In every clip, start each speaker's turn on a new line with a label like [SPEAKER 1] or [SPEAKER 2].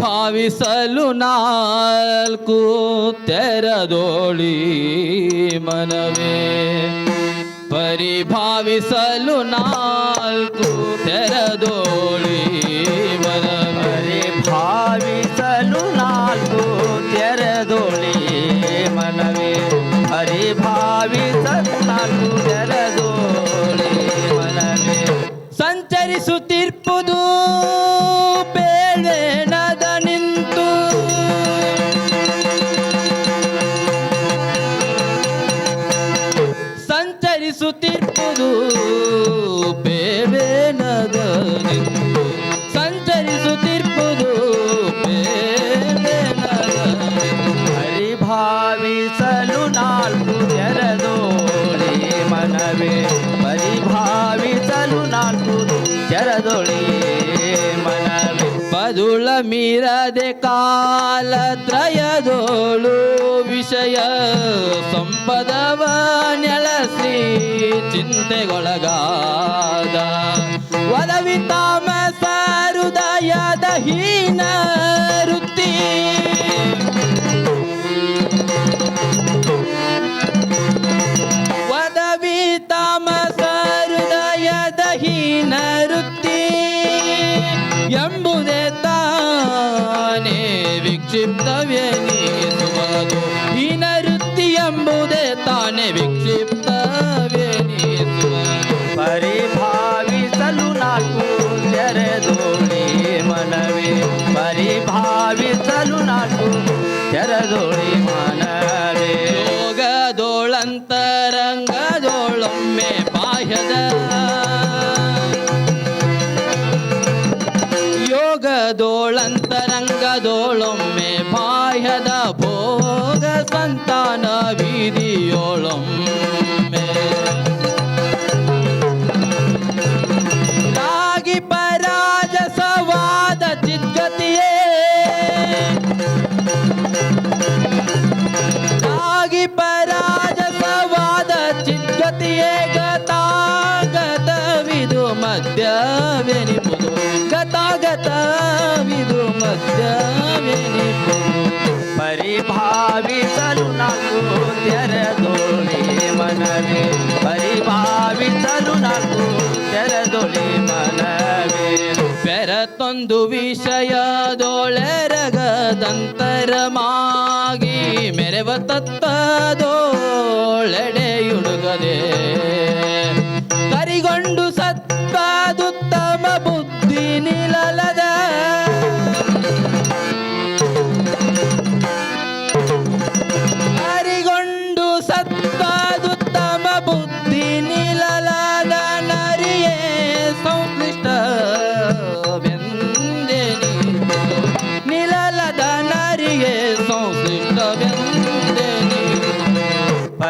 [SPEAKER 1] ಪರಿಭಾವಿಸಲು ನಾಲ್ಕು ತೆರದೋಳಿ ಮನವೇ. ಪರಿಭಾವಿಸಲು ನಾಲ್ಕು ತೆರದೋಳಿ ಮನವೇ.
[SPEAKER 2] ಭಾವಿಸಲು ನಾಲ್ಕು ತೆರೆದೋಳಿ ಮನವೇ. ಹರಿಭಾವಿಸಲು ನಾಲ್ಕು ತೆರೆದೋಳಿ ಮನವೇ.
[SPEAKER 1] ಸಂಚರಿಸುತ್ತಿರ್ಪುದು ಸಂಚರಿಸುತ್ತಿರ್ಪುದು ಬೇಬೇನದಲ್ಲಿ ಸಂಚರಿಸು ಸಂಚರಿಸುತ್ತಿರ್ಪುದು ಬೇವೇನದ ನಿಂತು
[SPEAKER 2] ಹರಿಭಾವಿಸಲು ನಾಲ್ಕು ಜರದೋಳಿ ಮನವೇ. ಪರಿಭಾವಿಸಲು ನಾಲ್ಕು ಜರದೋಳಿ ಮನವೇ.
[SPEAKER 1] ಪದುಳ ಮೀರದೆ ವಿಷಯ ಸಂಪದವ ನೆಲಸಿ ಚಿಂತೆಗೊಳಗಾದ. ಒಲವಿ ತಾಮಸ ಹೃದಯದ ಹೀನ
[SPEAKER 2] ತೆರೆದೋಳಿ ಮನವೇ ಪರಿಭಾವಿಸಲು ನಾಟು ತೆರೆದೋಳಿ ಮನವೇ.
[SPEAKER 1] ಯೋಗದೋಳಂತರಂಗದೋಳೊಮ್ಮೆ ಬಾಹ್ಯದ ಯೋಗದೋಳಂತರಂಗದೋಳೊಮ್ಮೆ ಚಿದ್ಗತಿಯೇ ಗತಾಗತವಿದು ಮಧ್ಯವೆನಿಪುದು ಗತಾಗತವಿದು ಮಧ್ಯವೆನಿಪುದು
[SPEAKER 2] ಪರಿಭಾವಿಸಲು ನಾಲ್ಕು ತೆರೆದೋಳಿ ಮನವೇ. ಪರಿಭಾವಿಸಲು ನಾಲ್ಕು ತೆರೆದೋಳಿ ಮನವೇ.
[SPEAKER 1] ಬೆರತೊಂದು ವಿಷಯದೊಳೆರಗದಂತರಮಾಗಿ ಮೆರೆವ ತತ್ತದೋಳೆಡೆಯುಡುಗದೆ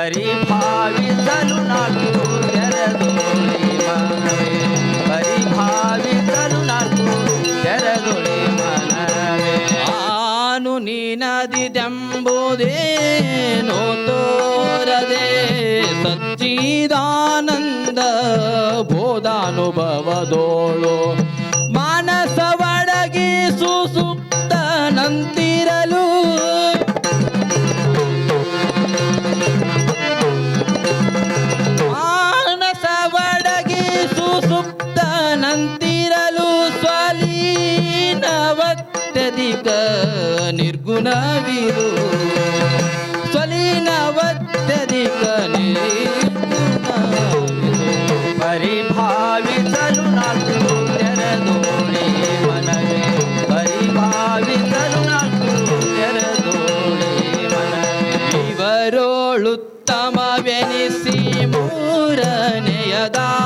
[SPEAKER 2] ಪರಿಭಾವಿಸಲು ನಾಲ್ಕು ತೆರೆದು ಮನವೇ ಪರಿಭಾವಿಸಲು ನಾಲ್ಕು ತೆರೆದು ಮನವೇ.
[SPEAKER 1] ಆನು ನೀನದಿದೆಂಬುದೇನು ತೋರದೆ ಸಚ್ಚಿದಾನಂದ ಬೋಧಾನುಭವದೋಳು. ಸುಸುಪ್ತನಂತಿರಲು ಸ್ವಲೀನವತ್ಯಧಿಕ ನಿರ್ಗುಣವಿರು. ಸ್ವಲೀನವತ್ಯಧಿಕ ನಿರ್ಗುಣವಿರು.
[SPEAKER 2] ಪರಿಭಾವಿಸಲು ನಾಲ್ಕು ತೆರೆದೋಳಿ ಮನವೇ. ಪರಿಭಾವಿಸಲು ನಾಲ್ಕು ತೆರೆದೋಳಿ ಮನವೇ.
[SPEAKER 1] ಇವರೋಳುತ್ತಮವೆನಿಸಿ ಮೂರನೆಯದಾಗಿ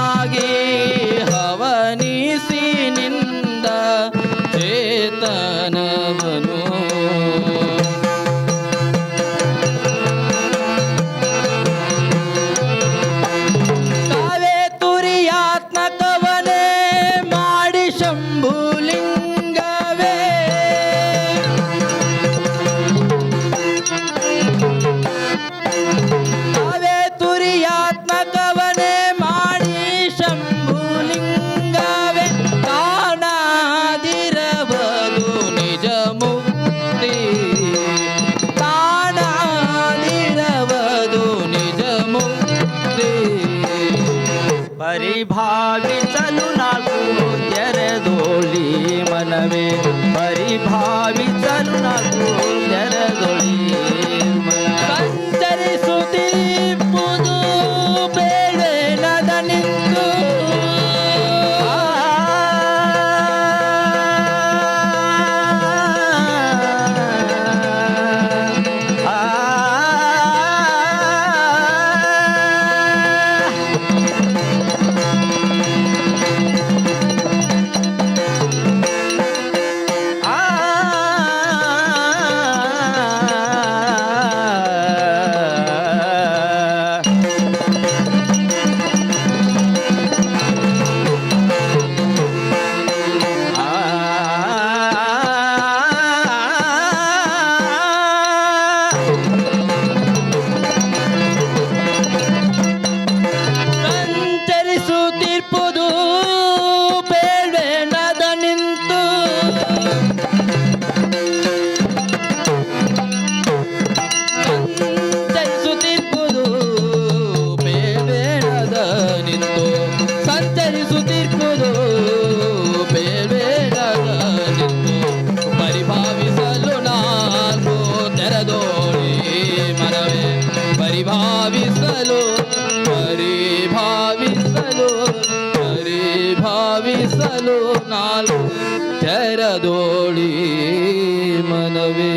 [SPEAKER 1] கருணா கூந்தனதொழி ಭಾವಿಸಲು ಹರಿ ಭಾವಿಸಲು ಹರಿ ಭಾವಿಸಲು ನಾಲ್ಕು ತೆರದೋಳಿ ಮನವೇ.